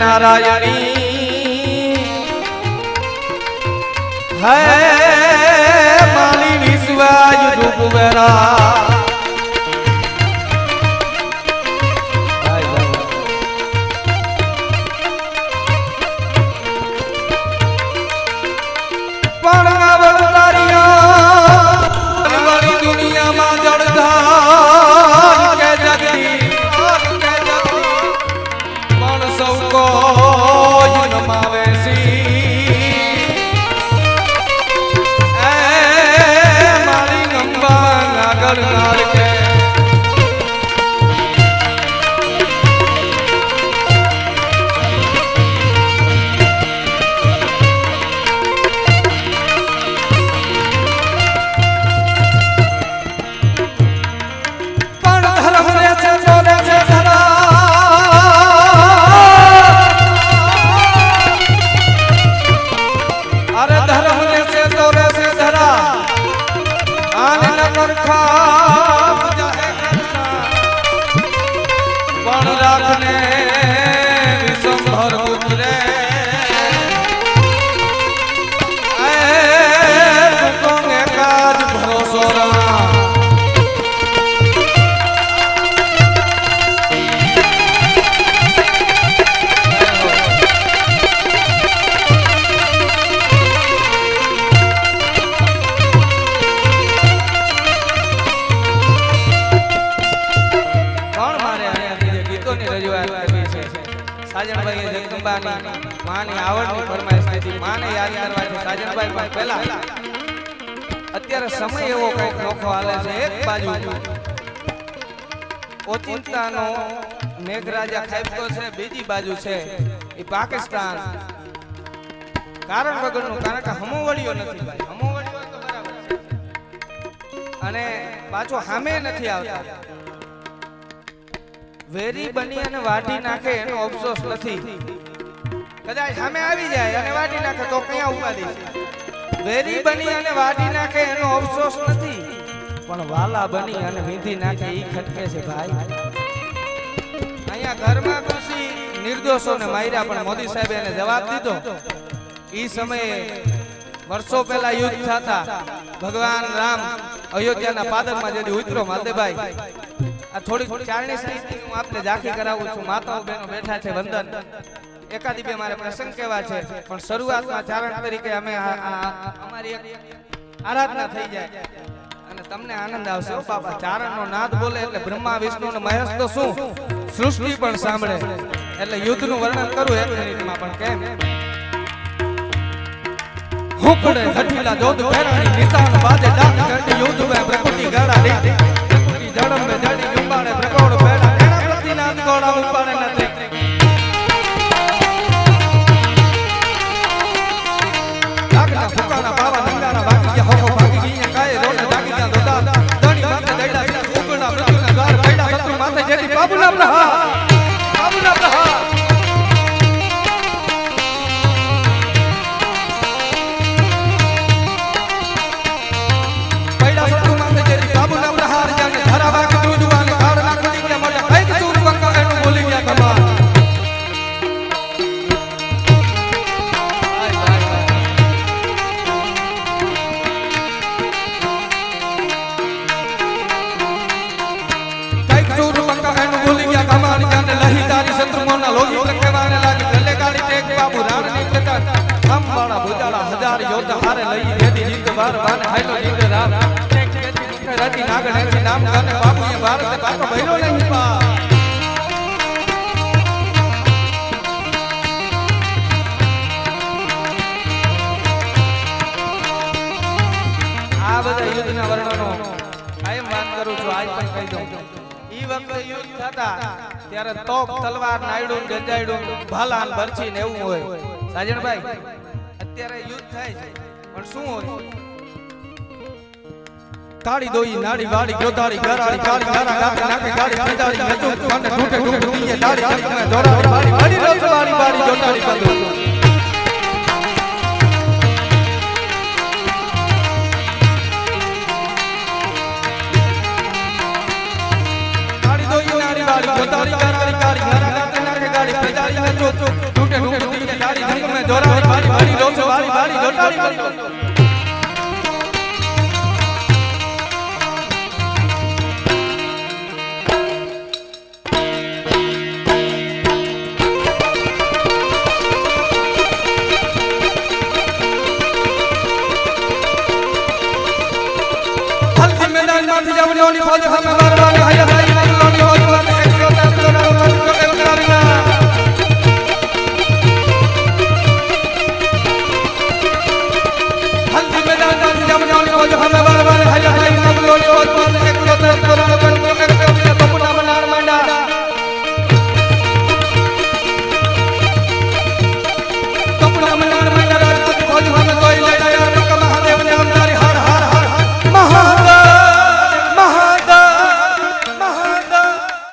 નારાયણી હે માલી વિશ્વાય રૂપ વેરા નાગર નાર કે સાજણભાઈએ જગદંબાની માની આવડની ફરમાઈશ હતી માને યાદ કરવાથી સાજણભાઈ પણ પહેલા. અત્યારે સમય એવો કંઈક નોખો હાલે છે, એક બાજુ. ઓચિંતાનો મેઘરાજા ખાઈપતો છે, બીજી બાજુ છે એ પાકિસ્તાન. કારણ વગરનું, કારણ કે હમોવડીઓ નથી ભાઈ. હમોવડીઓ હોય તો બરાબર છે. અને પાછો સામે નથી આવતા. વેરી બની અને વાટી નાખે એનો અફસોસ નથી. કદાચ સામે આવી જાય અને વાટી નાખે તો ક્યાં ઊભા દે વેરી બની અને વાટી નાખે એનો અફસોસ નથી. પણ વાલા બની અને વીંધી નાખે એ ખટકે છે ભાઈ. અહીંયા ઘરમાં ઘૂસી નિર્દોષોને માર્યા પણ મોદી સાહેબે એને જવાબ દીધો. ઈ સમયે વર્ષો પહેલા યુદ્ધ થતા ભગવાન રામ અયોધ્યાના પાદરમાં જેથી ઉતરો માલદેભાઈ આ થોડીક ચારણી સાહિત્ય હું આપને ઝાંખી કરાવું છું. માતાઓ બહેનો બેઠા છે વંદન. એકાદી બે મારે પ્રસંગ કેવા છે પણ શરૂઆતમાં ચારણ તરીકે અમે અમારી આરાધના થઈ જાય. અને તમને આનંદ આવશે. હો ચારણ નો નાદ બોલે એટલે બ્રહ્મા વિષ્ણુ નો મહેશ તો શું? સૃષ્ટિ પણ સાંભળે. એટલે યુદ્ધનું વર્ણન કરું એક મિનિટમાં પણ કેમ? હુકડે ઘટીલા જોધ ફેરાણી નિશાન બાજે ડાકના ફુકાના અંબાળા હજાર યોદ્ધા હારે લઈ રેડી જીત વાર વાને હાઈલો જીત રામ. રાતી નાગણ નામ ગાને બાપુ એ ભારત પાકો ભૈરો નહીં પા આ બધા યુદ્ધના વર્ણનો. કાયમ વાત કરું છું, આજ પણ કહી દઉં. ઈ વખતે યુદ્ધ થતા ત્યારે તોપ તલવાર નાયડું ગંજાયડું ભાલાન ને ને એવું હોય. સાજણભાઈ અત્યારે યુદ્ધ થાય છે. પણ શું હોય? તાળી દોઈ નાડી વાડી ગોતાળી ગરાળી કાળી ગારા ગાતે નાકે ગાડી ગંજાડી નચુક કાંડે ઢૂંઢે ઢૂંઢે, ઢૂંઢીએ દાડી જંગમે દોરાડી વાડી વાડી રોજ વાડી વાડી ગોતાળી બંધુ કાળી દોઈ નાડી વાડી ગોદાડી ગરાડી કાળી ગારા ગાતે નાકે ગાડી ગંજાડી નચુક વટાણી બતાવું मैदान में जाओ नौली फौज हमें मारवाने हया